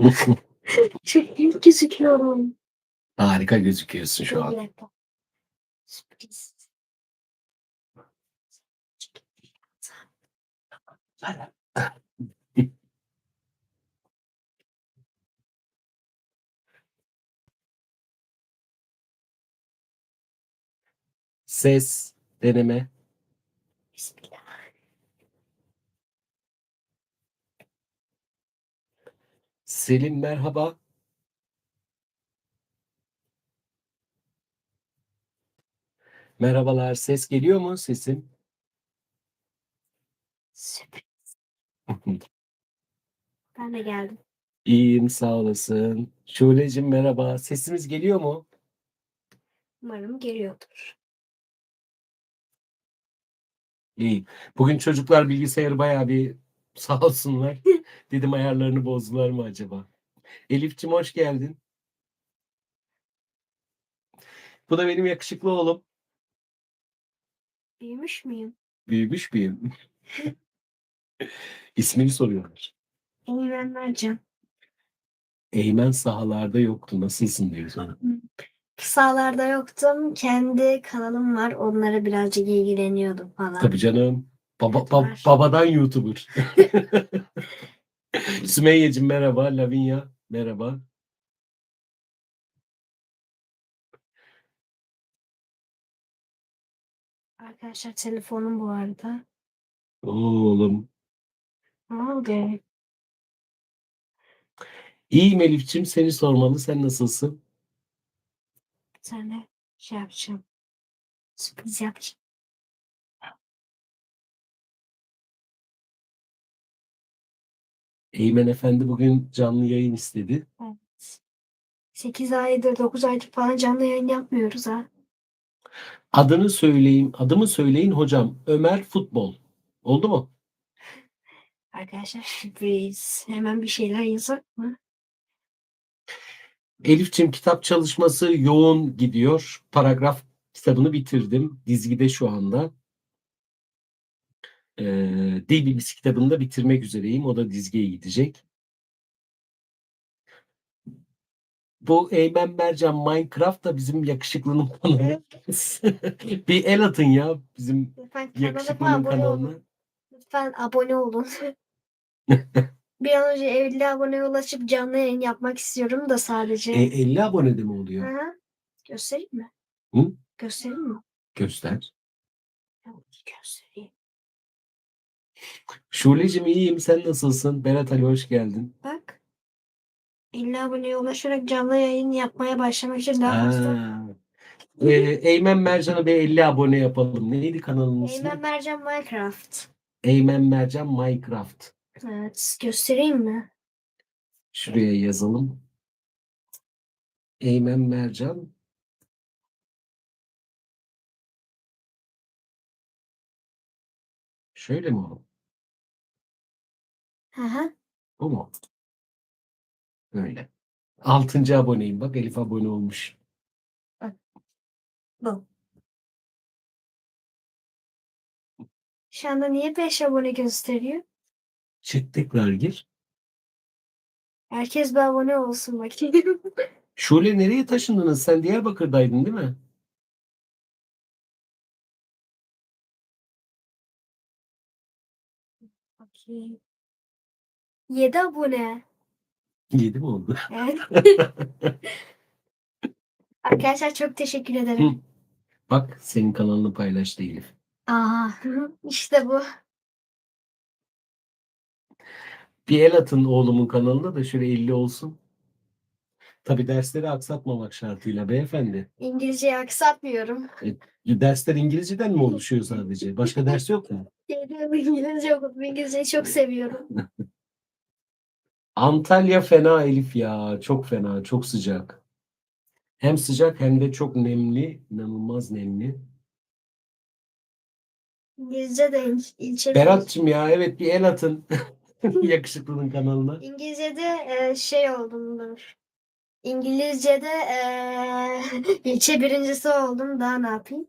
Çok iyi gözüküyorum. Harika gözüküyorsun şu an. Sürpriz. Ses, deneme. Selim merhaba. Merhabalar. Ses geliyor mu sesim? Sürpriz. Ben de geldim. İyiyim sağ olasın. Şule'cim merhaba. Sesimiz geliyor mu? Umarım geliyordur. İyi. Bugün çocuklar bilgisayarı bayağı bir sağ olsunlar. Dedim ayarlarını bozdular mı acaba? Elif'cim hoş geldin. Bu da benim yakışıklı oğlum. Büyümüş müyüm? Büyümüş müyüm? İsmini soruyorlar. Eymen Mercan. Eymen sahalarda yoktu. Nasılsın diyor sana. Kısalarda yoktum. Kendi kanalım var. Onlara birazcık ilgileniyordum falan. Tabii canım. Baba, ba- babadan YouTuber. Sümeyye'cim merhaba. Lavinia merhaba. Arkadaşlar telefonum bu arada. Oğlum. Ne oldu? İyiyim Elif'ciğim. Seni sormalı. Sen nasılsın? Tane şey yapacağım. Sürpriz yapacağım. Eymen Efendi bugün canlı yayın istedi. Evet. 8 aydır 9 aydır falan canlı yayın yapmıyoruz ha. Adını söyleyeyim. Adımı söyleyin hocam. Ömer Futbol. Oldu mu? Arkadaşlar sürpriz. Hemen bir şeyler yazak mı? Elif'ciğim kitap çalışması yoğun gidiyor. Paragraf kitabını bitirdim. Dizgide şu anda. Ee, Dil Bilgisi kitabını da bitirmek üzereyim. O da dizgiye gidecek. Bu Eymen Mercan Minecraft da bizim yakışıklının kanalı. bir el atın ya bizim Lütfen yakışıklının abone kanalına. olun. Lütfen abone olun. bir an önce 50 aboneye ulaşıp canlı yayın yapmak istiyorum da sadece. E, 50 abonede mi oluyor? Hı hı. Göstereyim mi? Hı? Göstereyim mi? Göster. Göstereyim. Şule'cim iyiyim. Sen nasılsın? Berat Ali hoş geldin. Bak. 50 aboneye ulaşarak canlı yayın yapmaya başlamak için daha fazla. Ha. Ee, Eymen Mercan'a bir 50 abone yapalım. Neydi kanalın ismi? Eymen Mercan Minecraft. Eymen Mercan Minecraft. Evet, göstereyim mi? Şuraya yazalım. Eymen Mercan. Şöyle mi o? Hı hı. Bu mu? Böyle. Altıncı aboneyim. Bak Elif abone olmuş. Bu. Şu anda niye 5 abone gösteriyor? Çık tekrar gir. Herkes bir abone olsun bakayım. Şule nereye taşındınız? Sen Diyarbakır'daydın değil mi? Bakayım. 7 abone. Yedi mi oldu? Evet. Arkadaşlar çok teşekkür Hı. ederim. Bak senin kanalını paylaştı Elif. Aha, işte bu. Bir el atın oğlumun kanalına da şöyle 50 olsun. Tabii dersleri aksatmamak şartıyla beyefendi. İngilizceyi aksatmıyorum. Dersler İngilizceden mi oluşuyor sadece? Başka ders yok mu? İngilizce okudum. İngilizceyi çok seviyorum. Antalya fena Elif ya. Çok fena, çok sıcak. Hem sıcak hem de çok nemli. inanılmaz nemli. İngilizce de il- ilçe Berat'cığım ya evet bir el atın. Yakışıklının kanalına. İngilizce'de e, şey oldum dur. İngilizce'de e, ilçe birincisi oldum. Daha ne yapayım?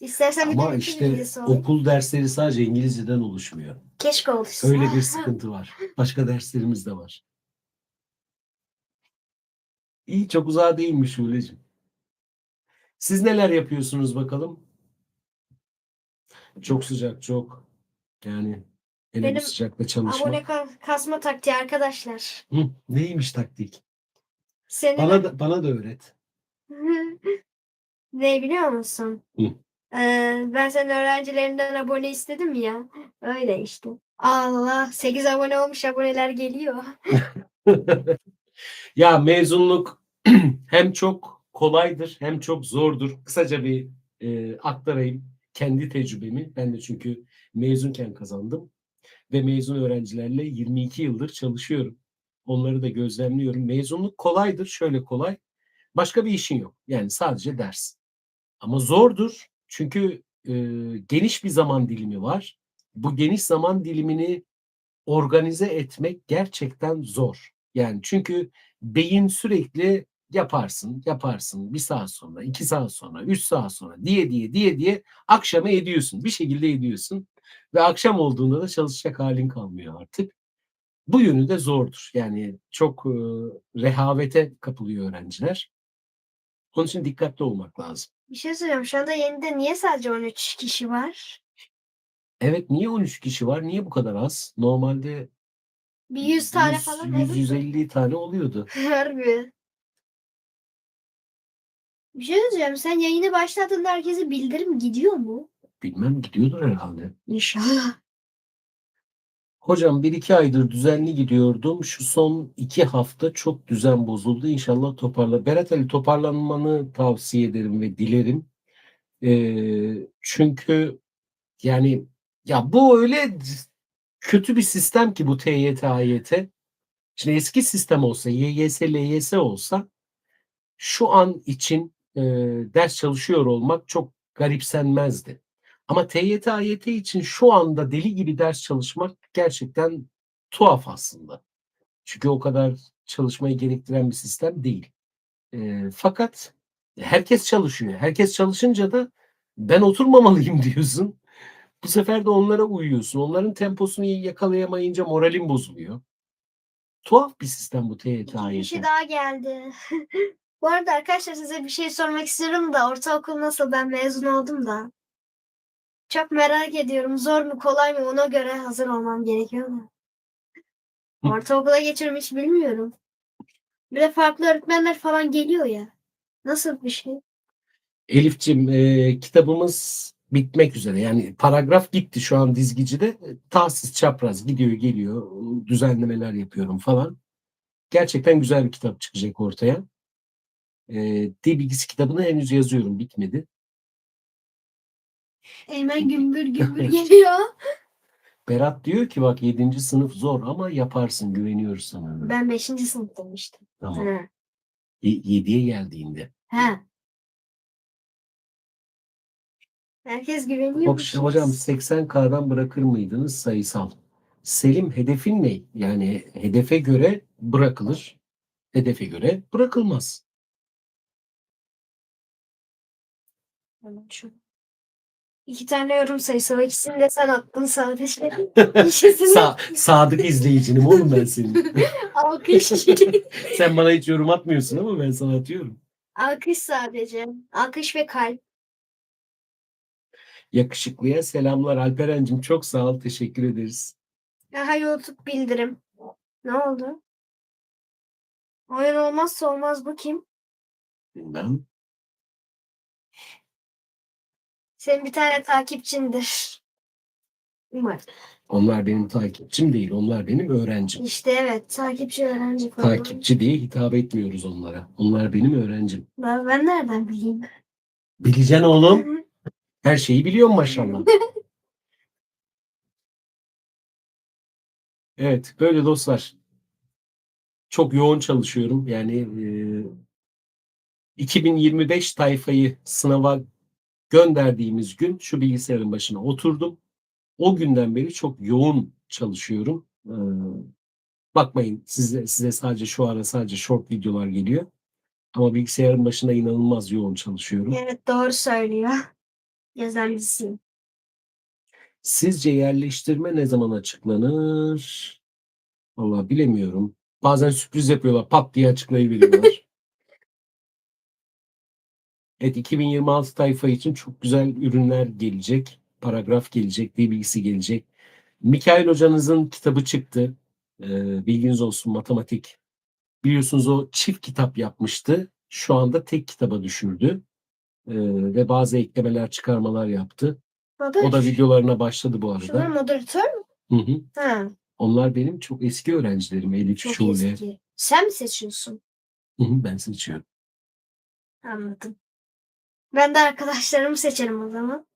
İstersen bir de Ama ülke işte olayım. okul dersleri sadece İngilizceden oluşmuyor. Keşke oluşsa. Öyle bir sıkıntı var. Başka derslerimiz de var. İyi çok uzağa değilmiş Şule'cim. Siz neler yapıyorsunuz bakalım? Çok sıcak çok. Yani Benim sıcakta çalışmak. Abone ka- kasma taktiği arkadaşlar. Hı, neymiş taktik? Senin Bana da, bana da öğret. ne biliyor musun? Hı. Ee, ben senin öğrencilerinden abone istedim ya. Öyle işte. Allah 8 abone olmuş aboneler geliyor. Ya mezunluk hem çok kolaydır hem çok zordur. Kısaca bir e, aktarayım kendi tecrübemi. Ben de çünkü mezunken kazandım ve mezun öğrencilerle 22 yıldır çalışıyorum. Onları da gözlemliyorum. Mezunluk kolaydır, şöyle kolay. Başka bir işin yok. Yani sadece ders. Ama zordur çünkü e, geniş bir zaman dilimi var. Bu geniş zaman dilimini organize etmek gerçekten zor. Yani çünkü beyin sürekli yaparsın, yaparsın bir saat sonra, iki saat sonra, üç saat sonra diye diye diye diye akşama ediyorsun. Bir şekilde ediyorsun ve akşam olduğunda da çalışacak halin kalmıyor artık. Bu yönü de zordur. Yani çok e, rehavete kapılıyor öğrenciler. Onun için dikkatli olmak lazım. Bir şey söyleyeyim. Şu anda yenide niye sadece 13 kişi var? Evet niye 13 kişi var? Niye bu kadar az? Normalde Bir 100 tane 100, falan 100, olur. 150 tane oluyordu. Harbi. Bir şey söyleyeceğim. Sen yayını başlattığında herkese bildirim gidiyor mu? Bilmem gidiyordur herhalde. İnşallah. Hocam bir iki aydır düzenli gidiyordum. Şu son iki hafta çok düzen bozuldu. İnşallah toparla. Berat Ali toparlanmanı tavsiye ederim ve dilerim. Ee, çünkü yani ya bu öyle kötü bir sistem ki bu TYT, AYT. Şimdi eski sistem olsa, YYS, LYS olsa şu an için e, ders çalışıyor olmak çok garipsenmezdi. Ama TYT, AYT için şu anda deli gibi ders çalışmak gerçekten tuhaf aslında. Çünkü o kadar çalışmayı gerektiren bir sistem değil. E, fakat herkes çalışıyor. Herkes çalışınca da ben oturmamalıyım diyorsun. Bu sefer de onlara uyuyorsun. Onların temposunu yakalayamayınca moralin bozuluyor. Tuhaf bir sistem bu TYT, AYT. kişi daha geldi. Bu arada arkadaşlar size bir şey sormak istiyorum da ortaokul nasıl? Ben mezun oldum da. Çok merak ediyorum. Zor mu kolay mı ona göre hazır olmam gerekiyor. Hı. Ortaokula geçiyorum hiç bilmiyorum. Bir de farklı öğretmenler falan geliyor ya. Nasıl bir şey? Elif'cim e, kitabımız bitmek üzere. Yani paragraf gitti şu an dizgicide. Tahsis çapraz gidiyor geliyor. Düzenlemeler yapıyorum falan. Gerçekten güzel bir kitap çıkacak ortaya. E, dil bilgisi kitabını henüz yazıyorum. Bitmedi. Eymen gümbür gümbür geliyor. Berat diyor ki bak 7. sınıf zor ama yaparsın güveniyoruz sana. Ben 5. sınıf demiştim. Tamam. Ha. 7'ye geldiğinde. ha. Herkes güveniyor. Bak, musunuz? hocam 80K'dan bırakır mıydınız sayısal? Selim hedefin ne? Yani hedefe göre bırakılır. Hedefe göre bırakılmaz. Hemen şu. İki tane yorum sayısı var. İkisini de sen attın sadece. İkisini Sa- sadık izleyicinim oğlum ben senin. alkış. Sen bana hiç yorum atmıyorsun ama ben sana atıyorum. alkış sadece. Alkış ve kalp. Yakışıklıya selamlar Alperen'cim çok sağ ol teşekkür ederiz. Aha YouTube bildirim. Ne oldu? Oyun olmazsa olmaz bu kim? Bilmem. Senin bir tane takipçindir. Umarım. Onlar benim takipçim değil onlar benim öğrencim. İşte evet takipçi öğrenci falan. Takipçi diye hitap etmiyoruz onlara. Onlar benim öğrencim. Ben, ben nereden bileyim? Bileceksin oğlum. Her şeyi biliyorum maşallah. Evet, böyle dostlar. Çok yoğun çalışıyorum. Yani e, 2025 tayfayı sınava gönderdiğimiz gün şu bilgisayarın başına oturdum. O günden beri çok yoğun çalışıyorum. E, bakmayın size, size sadece şu ara sadece short videolar geliyor. Ama bilgisayarın başında inanılmaz yoğun çalışıyorum. Evet doğru söylüyor. Yazarlısıyım. Sizce yerleştirme ne zaman açıklanır? Vallahi bilemiyorum. Bazen sürpriz yapıyorlar. Pat diye açıklayıveriyorlar. Evet 2026 tayfa için çok güzel ürünler gelecek. Paragraf gelecek, dil bilgisi gelecek. Mikail hocanızın kitabı çıktı. Ee, bilginiz olsun matematik. Biliyorsunuz o çift kitap yapmıştı. Şu anda tek kitaba düşürdü. Ee, ve bazı eklemeler, çıkarmalar yaptı. Baba, O da videolarına başladı bu şunlar arada. moderatör mü? Hı hı. Ha, Onlar benim çok eski öğrencilerim. Elif, çok Şule. eski. Sen mi seçiyorsun? Hı hı, ben seçiyorum. Anladım. Ben de arkadaşlarımı seçerim o zaman.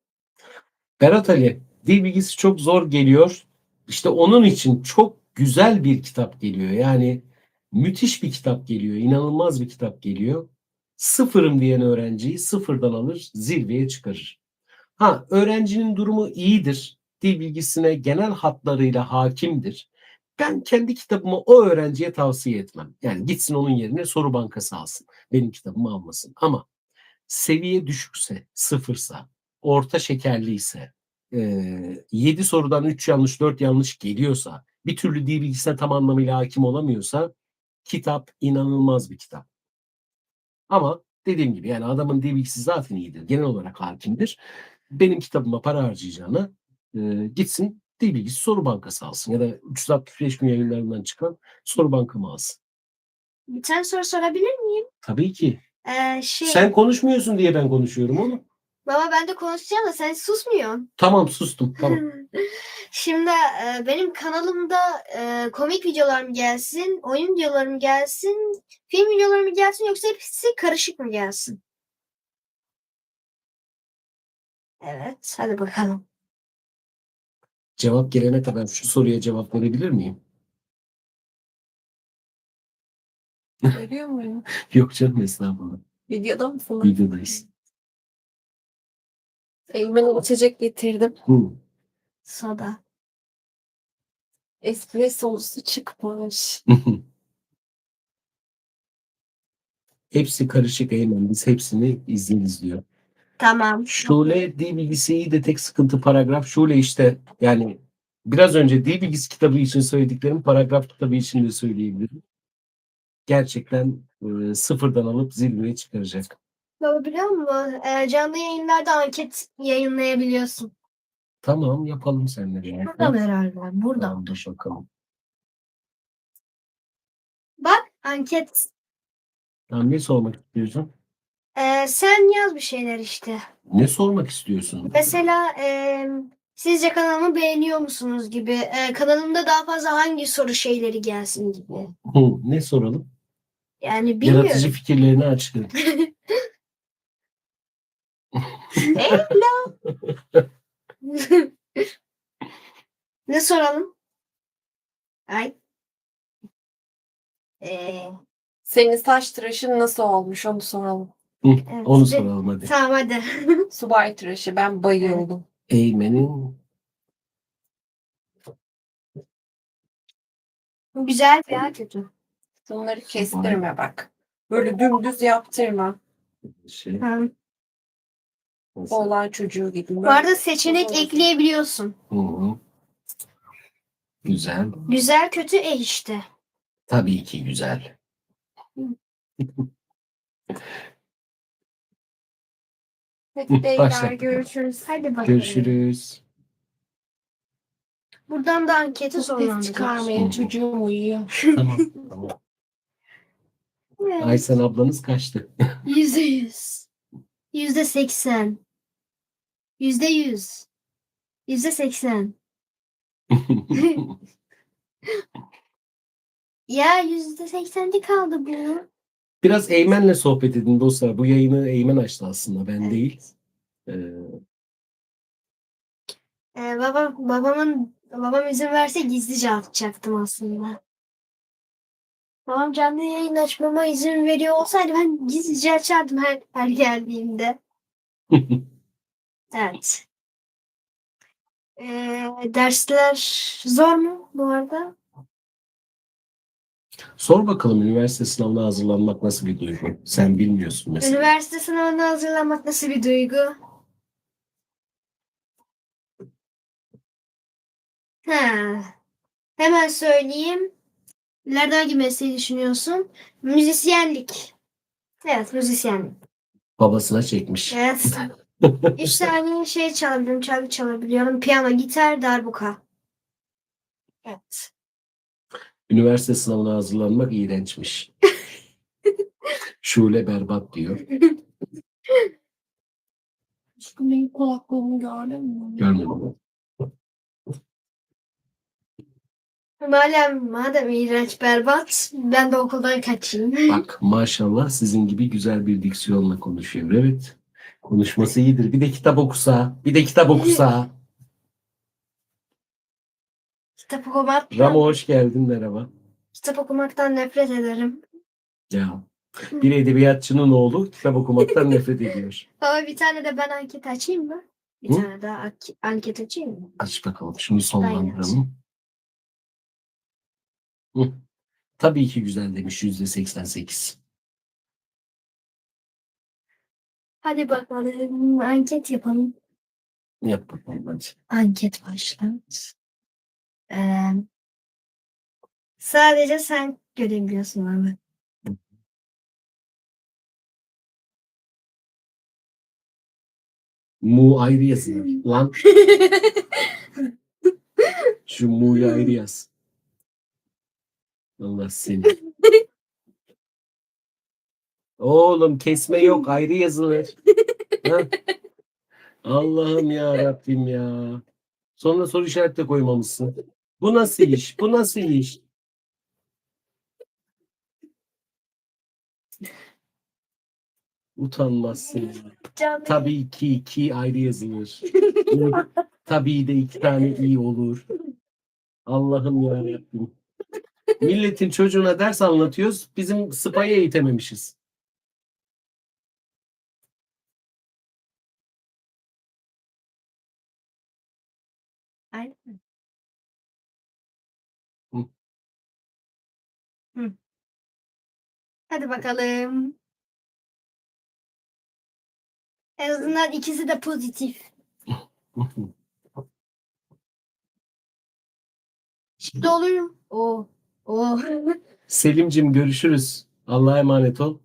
Berat Ali, dil bilgisi çok zor geliyor. İşte onun için çok güzel bir kitap geliyor. Yani müthiş bir kitap geliyor. inanılmaz bir kitap geliyor. Sıfırım diyen öğrenciyi sıfırdan alır, zirveye çıkarır. Ha, öğrencinin durumu iyidir. Dil bilgisine genel hatlarıyla hakimdir. Ben kendi kitabımı o öğrenciye tavsiye etmem. Yani gitsin onun yerine soru bankası alsın. Benim kitabımı almasın. Ama seviye düşükse, sıfırsa, orta şekerliyse, 7 sorudan 3 yanlış 4 yanlış geliyorsa, bir türlü dil bilgisine tam anlamıyla hakim olamıyorsa kitap inanılmaz bir kitap. Ama dediğim gibi yani adamın dil bilgisi zaten iyidir. Genel olarak hakimdir. Benim kitabıma para harcayacağına e, gitsin dil bilgisi soru bankası alsın. Ya da 365 gün yayınlarından çıkan soru bankamı alsın. Bir tane soru sorabilir miyim? Tabii ki. Ee, şey, Sen konuşmuyorsun diye ben konuşuyorum oğlum. baba ben de konuşacağım da sen susmuyorsun. Tamam sustum. Tamam. Şimdi e, benim kanalımda e, komik videolar mı gelsin, oyun videoları mı gelsin, film videoları mı gelsin yoksa hepsi karışık mı gelsin? Evet, hadi bakalım. Cevap gelene kadar şu soruya cevap verebilir miyim? Veriyor muyum? Yok canım estağfurullah. Videoda mısın? Videodayız. Eymen'e içecek getirdim. Hı. Soda. Espressosu çıkmış. Hepsi karışık Eymen. Biz hepsini izleriz diyor. Tamam. Şule dil bilgisi de tek sıkıntı paragraf. Şule işte yani biraz önce dil bilgisi kitabı için söylediklerim paragraf kitabı için de söyleyebilirim. Gerçekten e, sıfırdan alıp zirveye çıkaracak. Baba biliyor musun? E, canlı yayınlarda anket yayınlayabiliyorsun. Tamam yapalım seninle. ya. Burada mı herhalde? Burada. Tamam, dur bakalım. Bak anket. Tamam, ne sormak istiyorsun? E, sen yaz bir şeyler işte. Ne sormak istiyorsun? Mesela e, sizce kanalımı beğeniyor musunuz gibi. E, kanalımda daha fazla hangi soru şeyleri gelsin gibi. Hı, ne soralım? Yani bilmiyorum. Yaratıcı fikirlerini açıkla. ne soralım? Ay. Ee, Senin saç tıraşın nasıl olmuş onu soralım. evet. Onu soralım hadi. Tamam hadi. Subay tıraşı ben bayıldım. Eymen'in Güzel veya kötü. Bunları kestirme bak. Böyle dümdüz yaptırma. şey. Nasıl? Oğlan çocuğu gibi. Bu arada seçenek ekleyebiliyorsun. Hı hı. Güzel. Güzel kötü e işte. Tabii ki güzel. Hadi beyler Başla. görüşürüz. Hadi bakalım. Görüşürüz. Buradan da anketi sonlandırıyoruz. çıkarmayın çocuğum uyuyor. Tamam. tamam. Aysen ablanız kaçtı. Yüzde yüz. Yüzde seksen. Yüzde yüz. Yüzde seksen. Ya yüzde seksende kaldı bu. Biraz Eymen'le sohbet edin dostlar. Bu yayını Eymen açtı aslında ben Evet. değil. Ee, Ee, babam, babamın, babam izin verse gizlice atacaktım aslında. Babam canlı yayın açmama izin veriyor olsaydı ben gizlice açardım her, her geldiğimde. Evet. Ee, dersler zor mu bu arada? sor bakalım üniversite sınavına hazırlanmak nasıl bir duygu? Sen bilmiyorsun mesela. Üniversite sınavına hazırlanmak nasıl bir duygu? Ha. Hemen söyleyeyim. İleride hangi mesleği düşünüyorsun? Müzisyenlik. Evet, müzisyenlik. Babasına çekmiş. Evet. Üç tane şey çalabiliyorum. Çalgı çalabiliyorum. Piyano, gitar, darbuka. Evet. Üniversite sınavına hazırlanmak iğrençmiş. Şule berbat diyor. Aşkım benim kulaklığımı gördün mü? Görmedim. Madem, madem iğrenç berbat ben de okuldan kaçayım. Bak maşallah sizin gibi güzel bir diksiyonla konuşuyor. Evet. Konuşması iyidir. Bir de kitap okusa. Bir de kitap okusa. Kitap okumaktan, Ramo hoş geldin. Merhaba. kitap okumaktan nefret ederim. Ya. Bir edebiyatçının oğlu kitap okumaktan nefret ediyor. Ama bir tane de ben anket açayım mı? Bir Hı? tane daha ak- anket açayım mı? Aç bakalım. Şunu sonlandıralım. Hı. Tabii ki güzel demiş yüzde 88. Hadi bakalım anket yapalım. Yap bakalım hadi. Anket başlat. Ee, sadece sen görebiliyorsun abi. Mu ayrı yazılır. Lan şu mu'yu ayrı yaz. Allah seni. Oğlum kesme yok ayrı yazılır. Ha? Allah'ım ya Rabbim ya. Sonra soru işareti de koymamışsın. Bu nasıl iş? Bu nasıl iş? Utanmazsın. Canlı Tabii ki iki ayrı yazılır. Tabii de iki tane iyi olur. Allah'ım ya Rabbim. Milletin çocuğuna ders anlatıyoruz. Bizim spayı eğitememişiz. Aynen. Hı. Hı. Hadi bakalım. En azından ikisi de pozitif. Şimdi oluyorum. Oo. Oo. Selimcim görüşürüz. Allah'a emanet ol.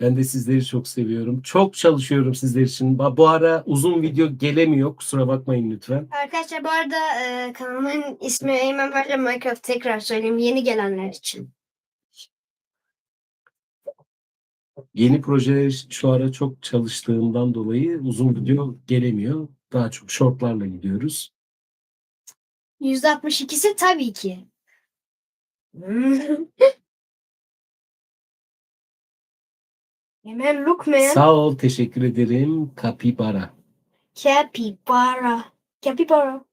Ben de sizleri çok seviyorum. Çok çalışıyorum sizler için. Bu ara uzun video gelemiyor. Kusura bakmayın lütfen. Arkadaşlar bu arada e, kanalımın ismi Eymen Barca Minecraft tekrar söyleyeyim yeni gelenler için. Yeni projeler şu ara çok çalıştığımdan dolayı uzun video gelemiyor. Daha çok shortlarla gidiyoruz. %62'si tabii ki. Hemen look man. Sağ ol, teşekkür ederim. Kapibara. Capybara. Capybara.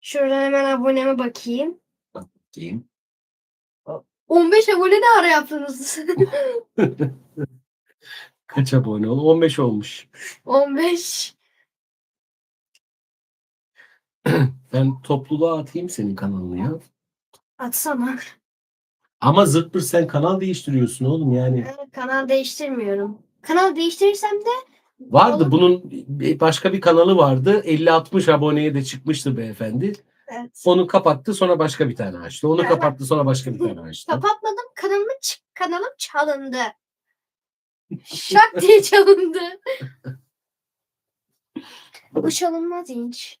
Şuradan hemen aboneme bakayım. Bakayım. 15 abone ne ara yaptınız? Kaç abone ol? 15 olmuş. 15. Ben topluluğa atayım senin kanalını ya. Atsana. Ama zırt pırt sen kanal değiştiriyorsun oğlum yani. Ben kanal değiştirmiyorum. Kanal değiştirirsem de Vardı Olur. bunun başka bir kanalı vardı. 50-60 aboneye de çıkmıştı beyefendi. evet. Onu kapattı sonra başka bir tane açtı. Onu kapattı sonra başka bir tane açtı. Kapatmadım. Kanalım, ç- kanalım çalındı. Şak diye çalındı. Bu çalınmaz inç.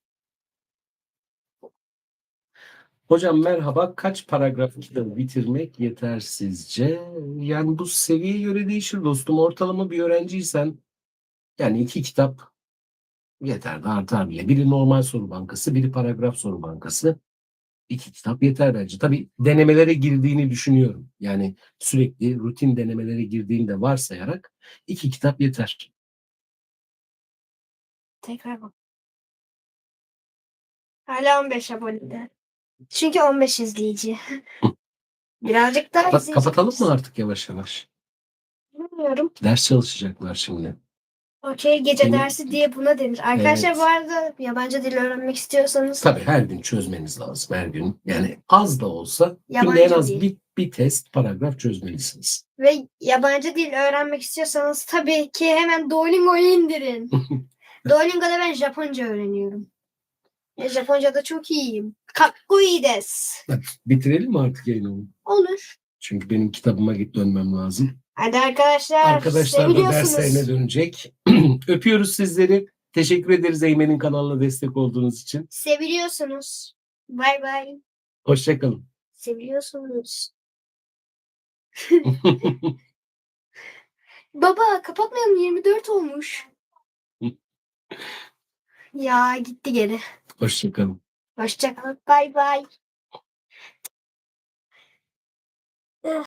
Hocam merhaba. Kaç paragraf kitabı bitirmek yeter sizce? Yani bu seviyeye göre değişir dostum. Ortalama bir öğrenciysen yani iki kitap yeter de artar bile. Biri normal soru bankası, biri paragraf soru bankası. İki kitap yeter bence. Tabii denemelere girdiğini düşünüyorum. Yani sürekli rutin denemelere girdiğini de varsayarak iki kitap yeter. Tekrar bak. Hala 15 abonede. Çünkü 15 izleyici. Birazcık daha Bak, izleyici. kapatalım mı artık yavaş yavaş? Bilmiyorum. Ders çalışacaklar şimdi. Okey gece Benim- dersi diye buna denir. Arkadaşlar Evet. bu arada yabancı dil öğrenmek istiyorsanız Tabii her gün çözmeniz lazım her gün. Yani az da olsa günde en az bir, bir test paragraf çözmelisiniz. ve yabancı dil öğrenmek istiyorsanız tabii ki hemen Duolingo'yu indirin. Duolingo'da ben Japonca öğreniyorum. Ve Japonca'da çok iyiyim. Kakkoi desu. Bitirelim mi artık yayını? Olur. Çünkü benim kitabıma git dönmem lazım. Hadi arkadaşlar. Arkadaşlar da seviliyorsunuz. derslerine dönecek. Öpüyoruz sizleri. Teşekkür ederiz Eymen'in kanalına destek olduğunuz için. Seviliyorsunuz. Bay bay. Hoşçakalın. Seviliyorsunuz. Baba kapatmayalım 24 olmuş. ya gitti geri. Hoşçakalın. Hoşçakalın. Bay bay.